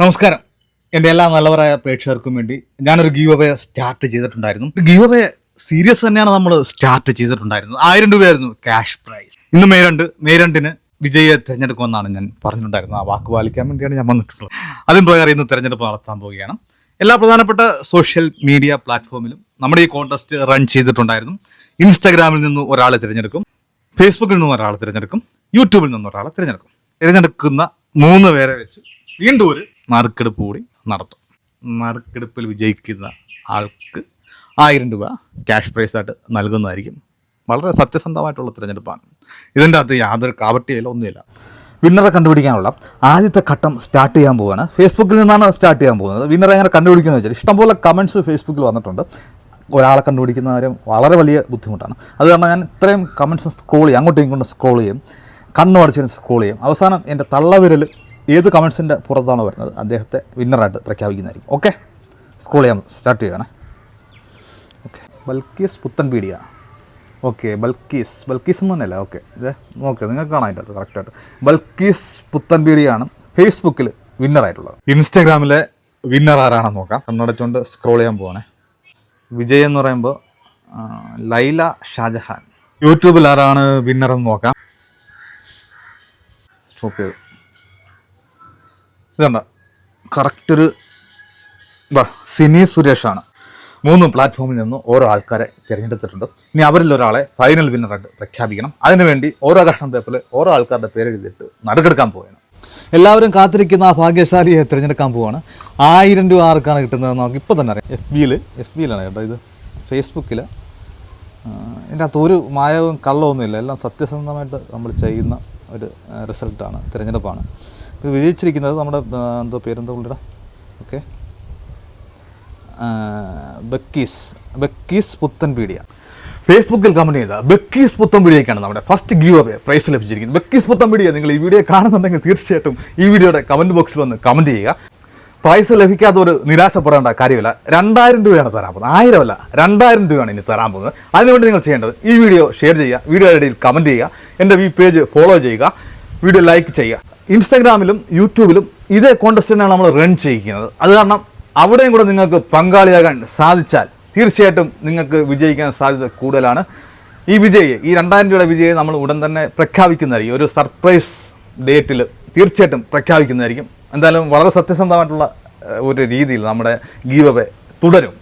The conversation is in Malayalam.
നമസ്കാരം. എന്റെ എല്ലാ നല്ലവരായ പ്രേക്ഷകർക്കും വേണ്ടി ഞാനൊരു ഗീവ് അവേ സ്റ്റാർട്ട് ചെയ്തിട്ടുണ്ടായിരുന്നു. ഗീവ് അവേ സീരിയസ് തന്നെയാണ് നമ്മൾ സ്റ്റാർട്ട് ചെയ്തിട്ടുണ്ടായിരുന്നത്. ആയിരം രൂപയായിരുന്നു ക്യാഷ് പ്രൈസ്. ഇന്ന് മെയ് രണ്ട് മെയ് രണ്ടിന് വിജയെ തിരഞ്ഞെടുക്കുമെന്നാണ് ഞാൻ പറഞ്ഞിട്ടുണ്ടായിരുന്നത്. ആ വാക്ക് പാലിക്കാൻ വേണ്ടിയാണ് ഞാൻ വന്നിട്ടുള്ളത്. അതിന് പ്രകാരം ഇന്ന് തിരഞ്ഞെടുപ്പ് നടത്താൻ പോവുകയാണ്. എല്ലാ പ്രധാനപ്പെട്ട സോഷ്യൽ മീഡിയ പ്ലാറ്റ്ഫോമിലും നമ്മുടെ ഈ കോൺടെസ്റ്റ് റൺ ചെയ്തിട്ടുണ്ടായിരുന്നു. ഇൻസ്റ്റാഗ്രാമിൽ നിന്ന് ഒരാളെ തിരഞ്ഞെടുക്കും. ഫേസ്ബുക്കിൽ നിന്ന് ഒരാളെ തിരഞ്ഞെടുക്കും. യൂട്യൂബിൽ നിന്ന് ഒരാളെ തിരഞ്ഞെടുക്കും. തിരഞ്ഞെടുക്കുന്ന മൂന്ന് പേരെ വെച്ച് വീണ്ടും ഒരു നറുക്കെടുപ്പ് കൂടി നടത്തും. നറുക്കെടുപ്പിൽ വിജയിക്കുന്ന ആൾക്ക് ആയിരം രൂപ ക്യാഷ് പ്രൈസായിട്ട് നൽകുന്നതായിരിക്കും. വളരെ സത്യസന്ധമായിട്ടുള്ള തിരഞ്ഞെടുപ്പാണ്. ഇതിന്റെ അകത്ത് യാതൊരു കാപട്യമില്ല ഒന്നുമില്ല. വിന്നറെ കണ്ടുപിടിക്കാനുള്ള ആദ്യത്തെ ഘട്ടം സ്റ്റാർട്ട് ചെയ്യാൻ പോവുകയാണ്. ഫേസ്ബുക്കിൽ നിന്നാണ് സ്റ്റാർട്ട് ചെയ്യാൻ പോകുന്നത്. വിന്നറെ എങ്ങനെ കണ്ടുപിടിക്കുന്നത് വെച്ചാൽ ഇഷ്ടംപോലെ കമന്റ്സ് ഫേസ്ബുക്കിൽ വന്നിട്ടുണ്ട്. ഒരാളെ കണ്ടുപിടിക്കുന്ന കാര്യം വളരെ വലിയ ബുദ്ധിമുട്ടാണ്. അത് കാരണം ഞാൻ ഇത്രയും കമന്റ്സ് സ്ക്രോൾ ചെയ്യും അങ്ങോട്ടും ഇങ്ങോട്ടും സ്ക്രോൾ ചെയ്യും കണ്ണു അടച്ചിന് സ്ക്രോൾ ചെയ്യും. അവസാനം എന്റെ തള്ളവിരൽ ഏത് കമൻസിന്റെ പുറത്താണ് വരുന്നത്? അദ്ദേഹത്തെ വിന്നറായിട്ട് പ്രഖ്യാപിക്കുന്നതായിരിക്കും. ഓക്കെ സ്ക്രോൾ ചെയ്യാം. സ്റ്റാർട്ട് ചെയ്യണേ. ഓക്കെ ബൽക്കീസ് പുത്തൻ പീഡിയ. ഓക്കെ ബൽക്കീസ്. ബൽക്കീസ് എന്ന് തന്നെയല്ല? ഓക്കെ ഇത് ഓക്കെ നിങ്ങൾക്ക് കാണാം അതിന്റെ അത് കറക്റ്റായിട്ട് ബൽക്കീസ് പുത്തൻ പീഡിയാണ് ഫേസ്ബുക്കിൽ വിന്നറായിട്ടുള്ളത്. ഇൻസ്റ്റാഗ്രാമിലെ വിന്നർ ആരാണെന്ന് നോക്കാം. കണ്ണടച്ചുകൊണ്ട് സ്ക്രോൾ ചെയ്യാൻ പോവാണേ. വിജയ് എന്ന് പറയുമ്പോൾ ലൈല ഷാജഹാൻ. യൂട്യൂബിൽ ആരാണ് വിന്നർ എന്ന് നോക്കാം. സ്റ്റോപ്പ് ചെയ്തു. ഇതുണ്ട് കറക്റ്റ് ഒരു ഇതാ സിനി സുരേഷാണ്. മൂന്ന് പ്ലാറ്റ്ഫോമിൽ നിന്ന് ഓരോ ആൾക്കാരെ തിരഞ്ഞെടുത്തിട്ടുണ്ട്. ഇനി അവരിൽ ഒരാളെ ഫൈനൽ വിന്നറായിട്ട് പ്രഖ്യാപിക്കണം. അതിനുവേണ്ടി ഓരോ കഷ്ണം പേപ്പറിൽ ഓരോ ആൾക്കാരുടെ പേരെഴുതിയിട്ട് നടുക്കെടുക്കാൻ പോവുകയാണ്. എല്ലാവരും കാത്തിരിക്കുന്ന ആ ഭാഗ്യശാലിയെ തിരഞ്ഞെടുക്കാൻ പോവുകയാണ്. ആയിരം രൂപ ആർക്കാണ് കിട്ടുന്നത് നമുക്ക് ഇപ്പോൾ തന്നെ അറിയാം. എഫ് ബിയിൽ എഫ് ബിയിലാണ് കേട്ടോ ഇത്. ഫേസ്ബുക്കിൽ ഇതിന്റെ അകത്ത് ഒരു മായവും കള്ളമൊന്നുമില്ല എല്ലാം സത്യസന്ധമായിട്ട് നമ്മൾ ചെയ്യുന്ന ഒരു റിസൾട്ടാണ് തിരഞ്ഞെടുപ്പാണ്. ഇത് വിജയിച്ചിരിക്കുന്നത് നമ്മുടെ എന്തോ പേരെന്തോ പുള്ളിയുടെ ഓക്കെ. ബക്കീസ് ബക്കീസ് പുത്തൻ പീഡിയ ഫേസ്ബുക്കിൽ കമന്റ് ചെയ്ത ബക്കീസ് പുത്തൻ പീഡിയക്കാണ് നമ്മുടെ ഫസ്റ്റ് ഗീവ് അവേ പ്രൈസ് ലഭിച്ചിരിക്കുന്നത്. ബക്കീസ് പുത്തൻ പീഡിയ നിങ്ങൾ ഈ വീഡിയോ കാണുന്നുണ്ടെങ്കിൽ തീർച്ചയായിട്ടും ഈ വീഡിയോയുടെ കമന്റ് ബോക്സിൽ വന്ന് കമന്റ് ചെയ്യുക. പ്രൈസ് ലഭിക്കാത്ത ഒരു നിരാശപ്പെടേണ്ട കാര്യമില്ല. രണ്ടായിരം രൂപയാണ് തരാൻ പോകുന്നത്. ആയിരമല്ല രണ്ടായിരം രൂപയാണ് ഇനി തരാൻ പോകുന്നത്. അതിനുവേണ്ടി നിങ്ങൾ ചെയ്യേണ്ടത് ഈ വീഡിയോ ഷെയർ ചെയ്യുക. വീഡിയോ ഇടയിൽ കമന്റ് ചെയ്യുക. എന്റെ ഈ പേജ് ഫോളോ ചെയ്യുക. വീഡിയോ ലൈക്ക് ചെയ്യുക. ഇൻസ്റ്റാഗ്രാമിലും യൂട്യൂബിലും ഇതേ കോൺടെസ്റ്റിനാണ് നമ്മൾ റൺ ചെയ്യിക്കുന്നത്. അത് കാരണം അവിടെയും കൂടെ നിങ്ങൾക്ക് പങ്കാളിയാകാൻ സാധിച്ചാൽ തീർച്ചയായിട്ടും നിങ്ങൾക്ക് വിജയിക്കാൻ സാധ്യത കൂടുതലാണ്. ഈ വിജയി ഈ രണ്ടായിരം രൂപയുടെ വിജയി നമ്മൾ ഉടൻ തന്നെ പ്രഖ്യാപിക്കുന്നതായിരിക്കും. ഒരു സർപ്രൈസ് ഡേറ്റിൽ തീർച്ചയായിട്ടും പ്രഖ്യാപിക്കുന്നതായിരിക്കും. എന്തായാലും വളരെ സത്യസന്ധമായിട്ടുള്ള ഒരു രീതിയിൽ നമ്മുടെ ഗീവവേ തുടരും.